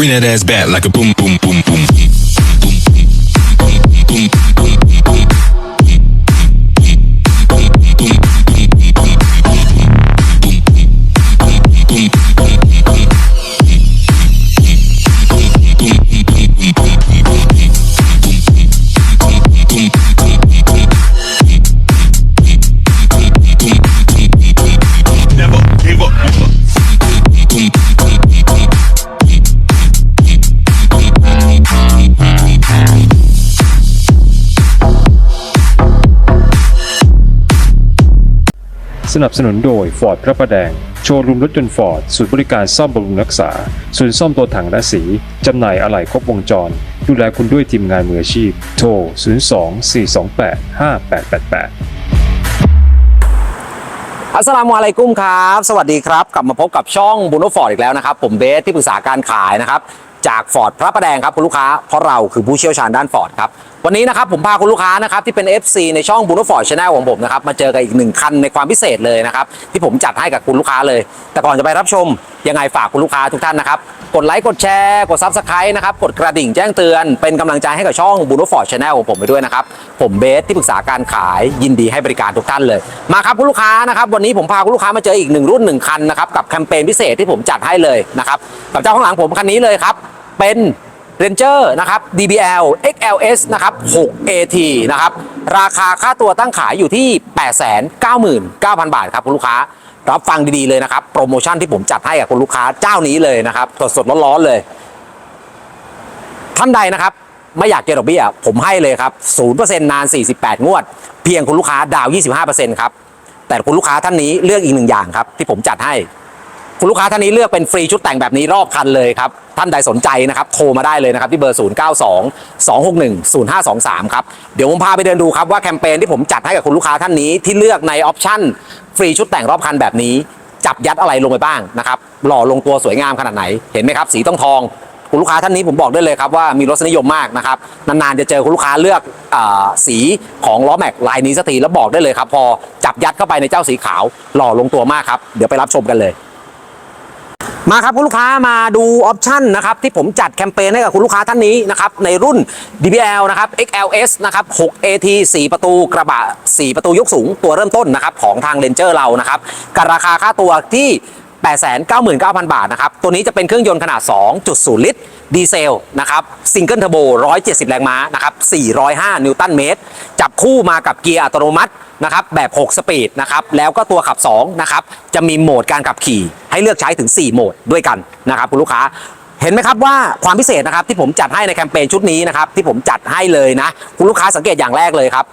Bring that ass back like a boom, boom, boom, boom. Boom, boom, boom, boom, boom, นับสนุนโดย Ford พระประแดง โชว์รูมรถยนต์ฟอร์ดศูนย์บริการซ่อมบำรุงรักษา ศูนย์ซ่อมตัวถังและสี จำหน่ายอะไหล่ครบวงจร ดูแลคุณด้วยทีมงานมืออาชีพ โทร 02 428 5888อัสสลามุอะลัยกุมครับ สวัสดีครับ กลับมาพบกับช่องบูโนฟอร์ดอีกแล้วนะครับ ผมเบสที่ปรึกษาการขายนะครับ จากฟอร์ดพระประแดงครับคุณลูกค้าเพราะเราคือผู้เชี่ยวชาญด้านฟอร์ดครับวันนี้นะครับผมพาคุณลูกค้านะครับที่เป็น FC ในช่องบูโนฟอร์ดชาแนลของผมนะครับมาเจอกันอีกหนึ่งคันในความพิเศษเลยนะครับที่ผมจัดให้กับคุณลูกค้าเลย แต่ก่อนจะไปรับชมยังไงฝากคุณลูกค้าทุกท่านนะครับ กดไลค์กดแชร์กดซับสไครต์นะครับกดกระดิ่งแจ้งเตือนเป็นกำลังใจให้กับช่องบูโนฟอร์ดชาแนลของผมไปด้วยนะครับ ผมเบสที่ปรึกษาการขายยินดีให้บริการทุกท่านเลย มาครับคุณลูกค้านะครับวันนี้ผมพาคุณลูกค้ามาเจออีกหนึ่งรุ่นหนึ่งคันนะครับกับแคมเปญพิเศษที่ผมจัดให้เลยนะครับกับเจ้าข้างหลังผมคันนี้เลยครับเป็น Ranger นะครับ DBL XLS นะครับ 6AT นะครับ ราคาค่าตัวตั้งขายอยู่ที่ 899,000 บาทครับคุณลูกค้า รับฟังดีๆเลยนะครับ โปรโมชั่นที่ผมจัดให้กับคุณลูกค้าเจ้านี้เลยนะครับ สดๆร้อนๆเลย ท่านใดนะครับ ไม่อยากเก็บดอกเบี้ยผมให้เลยครับ0%นาน 48 งวด เพียงคุณลูกค้าดาวน์25%ครับแต่คุณลูกค้าท่านนี้เลือกอีกหนึ่งอย่างครับ ที่ผมจัดให้ คุณลูกค้าท่านนี้เลือกเป็นฟรีชุดแต่งแบบนี้รอบคันเลยครับ ท่านใดสนใจนะครับ โทรมาได้เลยนะครับที่เบอร์ 0 9 2 2 6 1 0 5 2 3 ครับ เดี๋ยวผมพาไปเดินดูครับว่าแคมเปญที่ผมจัดให้กับคุณลูกค้าท่านนี้ที่เลือกในออปชั่นฟรีชุดแต่งรอบคันแบบนี้ จับยัดอะไรลงไปบ้างนะครับหล่อลงตัวสวยงามขนาดไหนเห็นไหมครับ สีต้องทองคุณลูกค้าท่านนี้ผมบอกได้เลยครับว่ามีรสนิยมมากนะครับนานๆจะเจอคุณลูกค้าเลือกอสีของล้อแม็กลายนี้สักทีแล้วบอกได้เลยครับ พอจับยัดเข้าไปในเจ้าสีขาวหล่อลงตัวมากครับเดี๋ยวไปรับชมกันเลย มาครับคุณลูกค้ามาดูออปชันนะครับที่ผมจัดแคมเปญให้กับคุณลูกค้าท่านนี้นะครับในรุ่น DBL นะครับ XLS นะครับ 6AT 4 ประตูกระบะ 4 ประตูยกสูงตัวเริ่มต้นนะครับของทาง Ranger เรานะครับกับราคาค่าตัวที่ 899,000 บาทนะครับตัวนี้จะเป็นเครื่องยนต์ขนาด 2.0 ลิตรดีเซลนะครับซิงเกิลเทอร์โบ 170 แรงม้านะครับ 405 นิวตันเมตร จับคู่มากับเกียร์อัตโนมัตินะครับแบบ 6 สปีดนะครับแล้วก็ตัวขับ2นะครับจะมีโหมดการขับขี่ ให้เลือกใช้ถึง 4 โหมดด้วยกันนะครับคุณลูกค้าเห็นไหมครับว่าความพิเศษนะครับที่ผมจัดให้ในแคมเปญชุดนี้นะครับที่ผมจัดให้เลยนะ คุณลูกค้าสังเกตอย่างแรกเลยครับ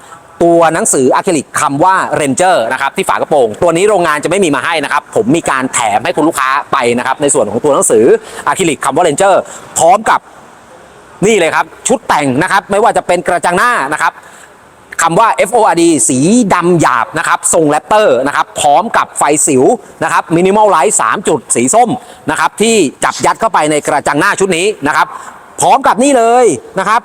ตัวหนังสืออะคริลิกคำว่า Ranger นะครับที่ฝากระโปรง ตัวนี้โรงงานจะไม่มีมาให้นะครับ ผมมีการแถมให้คุณลูกค้าไปนะครับ ในส่วนของตัวหนังสืออะคริลิกคำว่า Ranger พร้อมกับนี่เลยครับ ชุดแต่งนะครับ ไม่ว่าจะเป็นกระจังหน้านะครับ คำว่า FORD สีดำหยาบนะครับทรงแรปเตอร์นะครับพร้อมกับไฟสิวนะครับมินิมอลไลท์3จุดสีส้มนะครับที่จับยัดเข้าไปในกระจังหน้าชุดนี้นะครับพร้อมกับนี่เลยนะครับ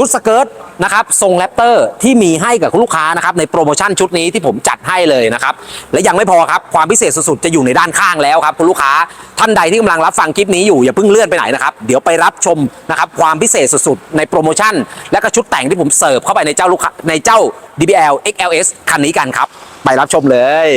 ชุดสเกิร์ตนะครับทรงแรปเตอร์ที่มีให้กับคุณลูกค้านะครับในโปรโมชั่นชุดนี้ที่ผมจัดให้เลยนะครับและยังไม่พอครับความพิเศษสุดๆจะอยู่ในด้านข้างแล้วครับคุณลูกค้าท่านใดที่กำลังรับฟังคลิปนี้อยู่อย่าเพิ่งเลื่อนไปไหนนะครับเดี๋ยวไปรับชมนะครับความพิเศษสุดๆในโปรโมชั่น และก็ชุดแต่งที่ผมเสิร์ฟเข้าไปในเจ้าลูกค้าในเจ้า DBL XLS คันนี้กันครับ ไปรับชมเลย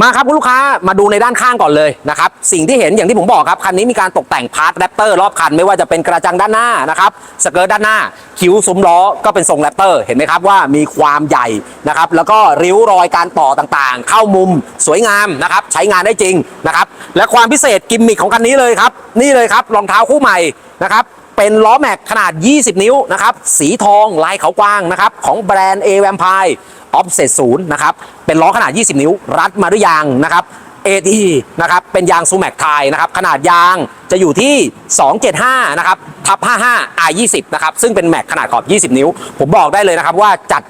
มาครับคุณลูกค้ามาดูในด้านข้างก่อนเลยนะครับสิ่งที่เห็นอย่างที่ผมบอกครับคันนี้มีการตกแต่งพาร์ทแรปเตอร์รอบคันไม่ว่าจะเป็นกระจังด้านหน้านะครับสเกิร์ตด้านหน้า คิ้วซุ้มล้อก็เป็นทรงแรปเตอร์เห็นไหมครับว่ามีความใหญ่นะครับแล้วก็ริ้วรอยการต่อต่างๆ เข้ามุมสวยงามนะครับใช้งานได้จริงนะครับและความพิเศษกิมมิคของคันนี้เลยครับนี่เลยครับรองเท้าคู่ใหม่นะครับ เป็นล้อแม็กขนาด 20 นิ้วนะครับสีทองลายเขากว้างนะครับของแบรนด์ A v a m p i r e ออฟเซตศูนย์นะครับเป็นล้อขนาด 20 นิ้ว รัดมาด้วยยางนะครับ AT นะครับเป็นยางซูแม็กไทยนะครับขนาดยางจะอยู่ที่ 275 นะครับทับ 55 R20 นะครับซึ่งเป็นแม็กขนาดขอบ 20 นิ้ว ผมบอกได้เลยนะครับว่าจัด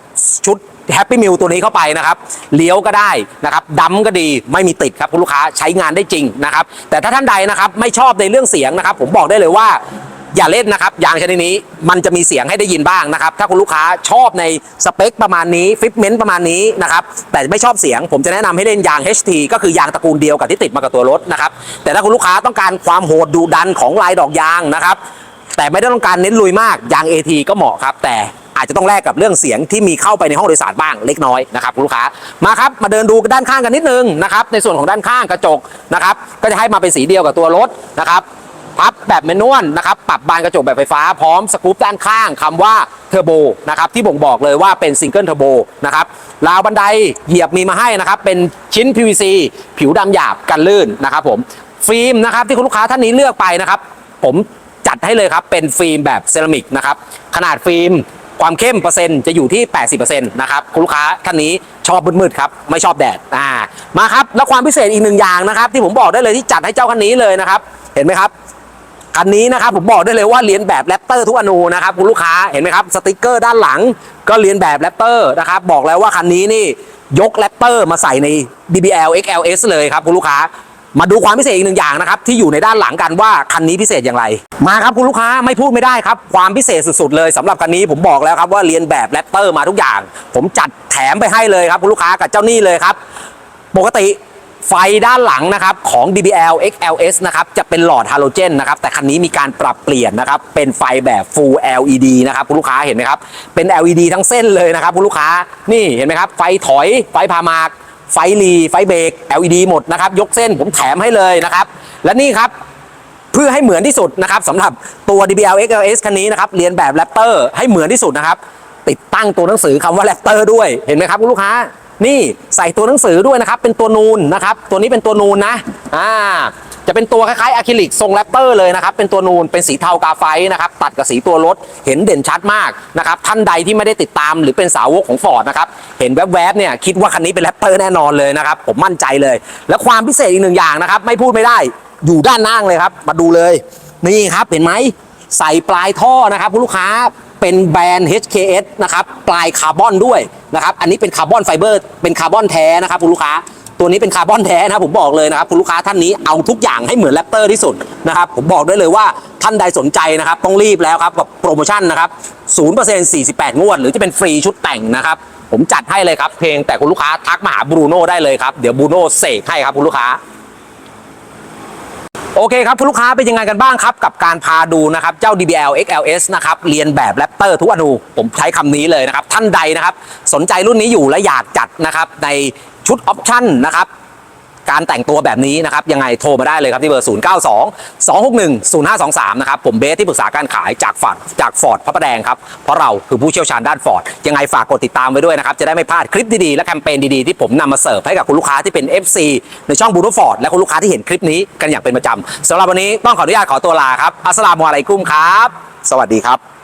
ชุดแฮปปี้มิลตัวนี้เข้าไปนะครับเลี้ยวก็ได้นะครับดัมก็ดีไม่มีติดครับคุณลูกค้าใช้งานได้จริงนะครับแต่ถ้าท่านใดนะครับไม่ชอบในเรื่องเสียงนะครับผมบอกได้เลยว่า อย่าเล่นนะครับยางชนิดนี้มันจะมีเสียงให้ได้ยินบ้างนะครับ ถ้าคุณลูกค้าชอบในสเปคประมาณนี้ฟิตเมนต์ประมาณนี้นะครับแต่ไม่ชอบเสียง ผมจะแนะนำให้เล่นยาง HT ก็คือยางตระกูลเดียวกับที่ติดมากับตัวรถนะครับแต่ถ้าคุณลูกค้าต้องการความโหดดุดันของลายดอกยางนะครับแต่ไม่ได้ต้องการเน้นลุยมากยาง AT ก็เหมาะครับ แต่อาจจะต้องแลกกับเรื่องเสียงที่มีเข้าไปในห้องโดยสารบ้างเล็กน้อยนะครับคุณลูกค้ามาครับมาเดินดูด้านข้างกันนิดนึงนะครับในส่วนของด้านข้างกระจกนะครับก็จะให้มาเป็นสีเดียวกับตัวรถนะครับ พับแบบแมนนวลนะครับปรับบานกระจกแบบไฟฟ้าพร้อมสกู๊ปด้านข้างคำว่าเทอร์โบนะครับที่บ่งบอกเลยว่าเป็นซิงเกิลเทอร์โบนะครับราวบันไดเหยียบมีมาให้นะครับเป็นชิ้น PVC ผิวดำหยาบกันลื่นนะครับผมฟิล์มนะครับที่คุณลูกค้าท่านนี้เลือกไปนะครับ ผมจัดให้เลยครับเป็นฟิล์มแบบเซรามิกนะครับขนาดฟิล์มความเข้มเปอร์เซ็นต์จะอยู่ที่ 80%นะครับคุณลูกค้าท่านนี้ชอบมืดๆครับไม่ชอบแดดอ่ามาครับแล้วความพิเศษอีกหนึ่งอย่างนะครับ ที่ผมบอกได้เลยที่จัดให้เจ้าคันนี้เลยนะครับ เห็นไหมครับ คันนี้นะครับผมบอกได้เลยว่าเรียนแบบแรปเตอร์ทุกอนูนะครับคุณลูกค้าเห็นไหมครับสติกเกอร์ด้านหลัง ก็เรียนแบบแรปเตอร์นะครับบอกแล้วว่าคันนี้นี่ยกแรปเตอร์มาใส่ใน DBL XLS เลยครับคุณลูกค้ามาดูความพิเศษอีกหนึ่งอย่างนะครับที่อยู่ในด้านหลังกันว่าคันนี้พิเศษอย่างไร มาครับคุณลูกค้าไม่พูดไม่ได้ครับ ความพิเศษสุดๆเลยสำหรับคันนี้ผมบอกแล้วครับว่าเรียนแบบแรปเตอร์มาทุกอย่าง ผมจัดแถมไปให้เลยครับคุณลูกค้ากับเจ้านี่เลยครับ ปกติ ไฟด้านหลังนะครับของ DBL XLS นะครับจะเป็นหลอดฮาโลเจนนะครับแต่คันนี้มีการปรับเปลี่ยนนะครับเป็นไฟแบบ Full LED นะครับคุณลูกค้าเห็นไหมครับเป็น LED ทั้งเส้นเลยนะครับคุณลูกค้านี่เห็นไหมครับไฟถอยไฟพามากไฟหลีไฟเบรก LED หมดนะครับยกเส้นผมแถมให้เลยนะครับและนี่ครับเพื่อให้เหมือนที่สุดนะครับสำหรับตัว DBL XLS คันนี้นะครับเรียนแบบแรปเตอร์ให้เหมือนที่สุดนะครับติดตั้งตัวหนังสือคำว่าแรปเตอร์ด้วยเห็นไหมครับคุณลูกค้า นี่ใส่ตัวหนังสือด้วยนะครับ เป็นตัวนูนนะครับ ตัวนี้เป็นตัวนูนนะ อ่า จะเป็นตัวคล้ายๆอะคริลิกทรงแรปเตอร์เลยนะครับ เป็นตัวนูน เป็นสีเทากาไฟนะครับ ตัดกับสีตัวรถ เห็นเด่นชัดมากนะครับ ท่านใดที่ไม่ได้ติดตามหรือเป็นสาวกของฟอร์ดนะครับ เห็นแวบๆ เนี่ยคิดว่าคันนี้เป็นแรปเตอร์แน่นอนเลยนะครับ ผมมั่นใจเลย และความพิเศษอีกหนึ่งอย่างนะครับ ไม่พูดไม่ได้ อยู่ด้านล่างเลยครับ มาดูเลย นี่ครับ เห็นไหม ใส่ปลายท่อนะครับคุณลูกค้า เป็นแบรนด์ HKS นะครับปลายคาร์บอนด้วยนะครับอันนี้เป็นคาร์บอนไฟเบอร์เป็นคาร์บอนแท้นะครับคุณลูกค้าตัวนี้เป็นคาร์บอนแท้นะครับผมบอกเลยนะครับคุณลูกค้าท่านนี้เอาทุกอย่างให้เหมือนแรปเตอร์ที่สุดนะครับผมบอกได้เลยว่าท่านใดสนใจนะครับต้องรีบแล้วครับกับโปรโมชั่นนะครับ0% 48 งวด หรือจะเป็นฟรีชุดแต่งนะครับผมจัดให้เลยครับเพลงแต่คุณลูกค้าทักมาหาบรูโน่ได้เลยครับเดี๋ยวบรูโน่เสกให้ครับคุณลูกค้า โอเคครับคุณลูกค้าเป็นยังไงกันบ้างครับ กับการพาดูนะครับเจ้า DBL XLS นะครับเรียนแบบแรปเตอร์ทุกอนูผมใช้คำนี้เลยนะครับ ท่านใดนะครับ สนใจรุ่นนี้อยู่และอยากจัดนะครับในชุดออปชั่นนะครับ การแต่งตัวแบบนี้นะครับยังไงโทรมาได้เลยครับที่เบอร์ 0 9 2 2 6 1 0 5 2 3 นะครับ ผมเบสที่ปรึกษาการขายจากฟอร์ดจากฟอร์ดพระประแดงครับ เพราะเราคือผู้เชี่ยวชาญด้านฟอร์ดยังไงฝากกดติดตามไว้ด้วยนะครับ จะได้ไม่พลาดคลิปดีๆ และแคมเปญดีๆ ที่ผมนำมาเสิร์ฟให้กับคุณลูกค้าที่เป็น FC ในช่องบูโรฟอร์ดและคุณลูกค้าที่เห็นคลิปนี้กันอย่างเป็นประจำสำหรับวันนี้ต้องขออนุญาตขอตัวลาครับอัสสลามุอะลัยกุมครับ สวัสดีครับ